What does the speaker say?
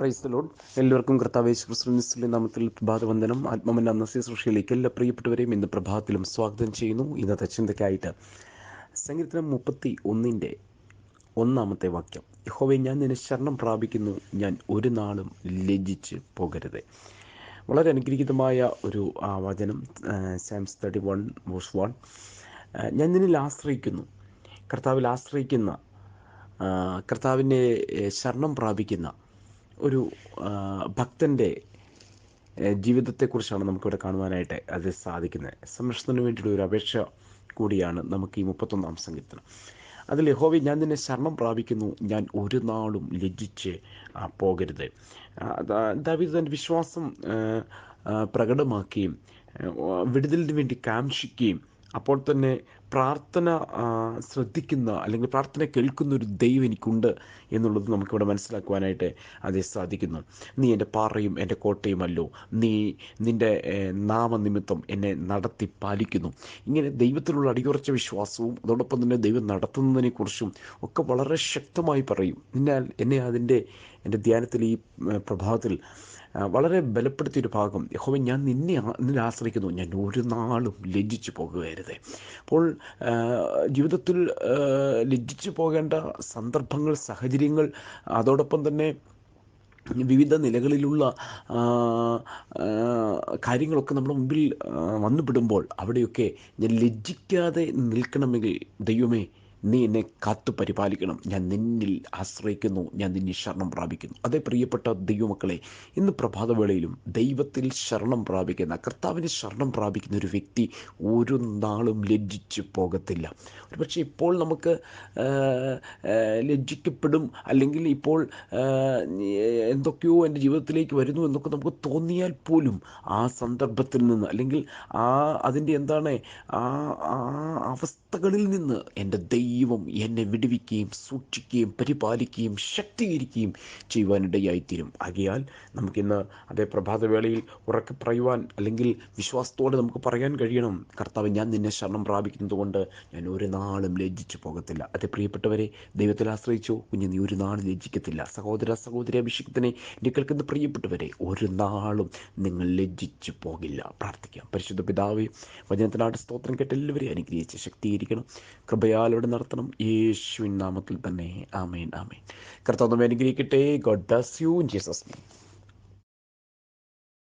Price load. എല്ലാവർക്കും കർത്താവേശ് ക്രിസ്തുവിന്റെ നാമത്തിൽ പ്രഭാതവന്ദനം ആത്മമന്ന അന്നസ്യ സൃഷ്ടിയിലേക്ക് എല്ലാ പ്രിയപ്പെട്ടവരെയും ഇന്ന് പ്രഭാതത്തിലും സ്വാഗതം ചെയ്യുന്നു. ഇന്നത്തെ ചിന്തയ്ക്കായിട്ട് സങ്കീർത്തനം മുപ്പത്തി ഒന്നിന്റെ ഒന്നാമത്തെ വാക്യം. യഹോവെ ഞാൻ നിന്നെ ശരണം പ്രാപിക്കുന്നു. ഞാൻ ഒരു നാളും ലജ്ജിച്ച് പോകരുത്. വളരെ അനുഗ്രഹീതമായ ഒരു വചനം Psalms thirty one verse one ഞാൻ നിന്നിൽ ആശ്രയിക്കുന്നു. കർത്താവിൽ ആശ്രയിക്കുന്ന കർത്താവിന്റെ ശരണം പ്രാപിക്കുന്ന ഒരു ഭക്തന്റെ ജീവിതത്തെക്കുറിച്ചാണ് നമുക്കിവിടെ കാണുവാനായിട്ട് അത് സാധിക്കുന്നത്. സംരക്ഷണത്തിന് വേണ്ടിയുള്ള ഒരു അപേക്ഷ കൂടിയാണ് നമുക്ക് ഈ മുപ്പത്തൊന്നാം സങ്കീർത്തനം. അതിൽ ഹോവി ഞാൻ നിന്നെ ശരണം പ്രാപിക്കുന്നു. ഞാൻ ഒരു നാളും ലജ്ജിച്ച് പോകരുത്. ദാവിത് തന്റെ വിശ്വാസം പ്രകടമാക്കുകയും വിടുതലിന് വേണ്ടി കാംക്ഷിക്കുകയും അപ്പോൾ തന്നെ പ്രാർത്ഥന ശ്രദ്ധിക്കുന്ന അല്ലെങ്കിൽ പ്രാർത്ഥന കേൾക്കുന്ന ഒരു ദൈവം എനിക്കുണ്ട് എന്നുള്ളത് നമുക്കിവിടെ മനസ്സിലാക്കുവാനായിട്ട് അതേ സാധിക്കുന്നു. നീ എന്റെ പാറയും എന്റെ കോട്ടയുമല്ലോ. നീ നിന്റെ നാമനിമിത്തം എന്നെ നടത്തി പാലിക്കുന്നു. ഇങ്ങനെ ദൈവത്തിലുള്ള അടിയുറച്ച വിശ്വാസവും അതോടൊപ്പം തന്നെ ദൈവം നടത്തുന്നതിനെക്കുറിച്ചും ഒക്കെ വളരെ ശക്തമായി പറയും. എന്നാൽ എന്നെ അതിന്റെ എന്റെ ധ്യാനത്തിൽ ഈ പ്രഭാതത്തിൽ വളരെ ബലപ്പെടുത്തിയൊരു ഭാഗം. യഹോവ ഞാൻ നിന്നെ നിന്നെ ആശ്രയിക്കുന്നു. ഞാൻ ഒരു നാളും ലജ്ജിച്ചു പോകുകയരുത്. അപ്പോൾ ജീവിതത്തിൽ ലജ്ജിച്ചു പോകേണ്ട സന്ദർഭങ്ങൾ സാഹചര്യങ്ങൾ അതോടൊപ്പം തന്നെ വിവിധ നിലകളിലുള്ള കാര്യങ്ങളൊക്കെ നമ്മുടെ മുമ്പിൽ വന്നുപെടുമ്പോൾ അവിടെയൊക്കെ ഞാൻ ലജ്ജിക്കാതെ നിൽക്കണമെങ്കിൽ ദൈവമേ നീ എന്നെ കാത്തു പരിപാലിക്കണം. ഞാൻ നിന്നിൽ ആശ്രയിക്കുന്നു. ഞാൻ നിന്നെ ശരണം പ്രാപിക്കുന്നു. അതേ പ്രിയപ്പെട്ട ദൈവമക്കളെ ഇന്ന് പ്രഭാതവേളയിലും ദൈവത്തിൽ ശരണം പ്രാപിക്കുന്ന കർത്താവിന് ശരണം പ്രാപിക്കുന്ന ഒരു വ്യക്തി ഒരു നാളും ലജ്ജിച്ചു പോകത്തില്ല. ഒരുപക്ഷെ ഇപ്പോൾ നമുക്ക് ലജ്ജിക്കപ്പെടും. അല്ലെങ്കിൽ ഇപ്പോൾ എന്തൊക്കെയോ എന്റെ ജീവിതത്തിലേക്ക് വരുന്നു എന്നൊക്കെ നമുക്ക് തോന്നിയാൽ പോലും ആ സന്ദർഭത്തിൽ നിന്ന് അല്ലെങ്കിൽ ആ അതിന്റെ എന്താണ് ആ ആ അവസ്ഥകളിൽ നിന്ന് എന്റെ ദൈവം എന്നെ വിടുവിക്കുകയും സൂക്ഷിക്കുകയും പരിപാലിക്കുകയും ശക്തീകരിക്കുകയും ചെയ്യുവാനിടയായിത്തീരും. ആകയാൽ നമുക്കിന്ന് അതേ പ്രഭാതവേളയിൽ ഉറക്കെ പറയുവാൻ അല്ലെങ്കിൽ വിശ്വാസത്തോടെ നമുക്ക് പറയാൻ കഴിയണം. കർത്താവ് ഞാൻ നിന്നെ ശരണം പ്രാപിക്കുന്നത് കൊണ്ട് ഞാൻ ഒരു നാളും ലജ്ജിച്ചു പോകത്തില്ല. അതെ പ്രിയപ്പെട്ടവരെ ദൈവത്തിൽ ആശ്രയിച്ചോ. കുഞ്ഞു നീ ഒരു നാളും ലജ്ജിക്കത്തില്ല. സഹോദര സഹോദരി അഭിഷേകത്തിനെ എന്നെ കേൾക്കുന്ന പ്രിയപ്പെട്ടവരെ ഒരു നാളും നിങ്ങൾ ലജ്ജിച്ചു പോകില്ല. പ്രാർത്ഥിക്കാം. പരിശുദ്ധ പിതാവേ വചനത്തിനാട്ട് സ്തോത്രം കേട്ട് എല്ലാവരെയും അനുഗ്രഹിച്ച് ശക്തീകരിക്കണം. കൃപയാലോടെ നടത്തണം യേശുവിൻ നാമത്തിൽ തന്നെ. ആമേൻ ആമേൻ. കർത്താവ് നമ്മെ അനുഗ്രഹിക്കട്ടെ. God bless you Jesus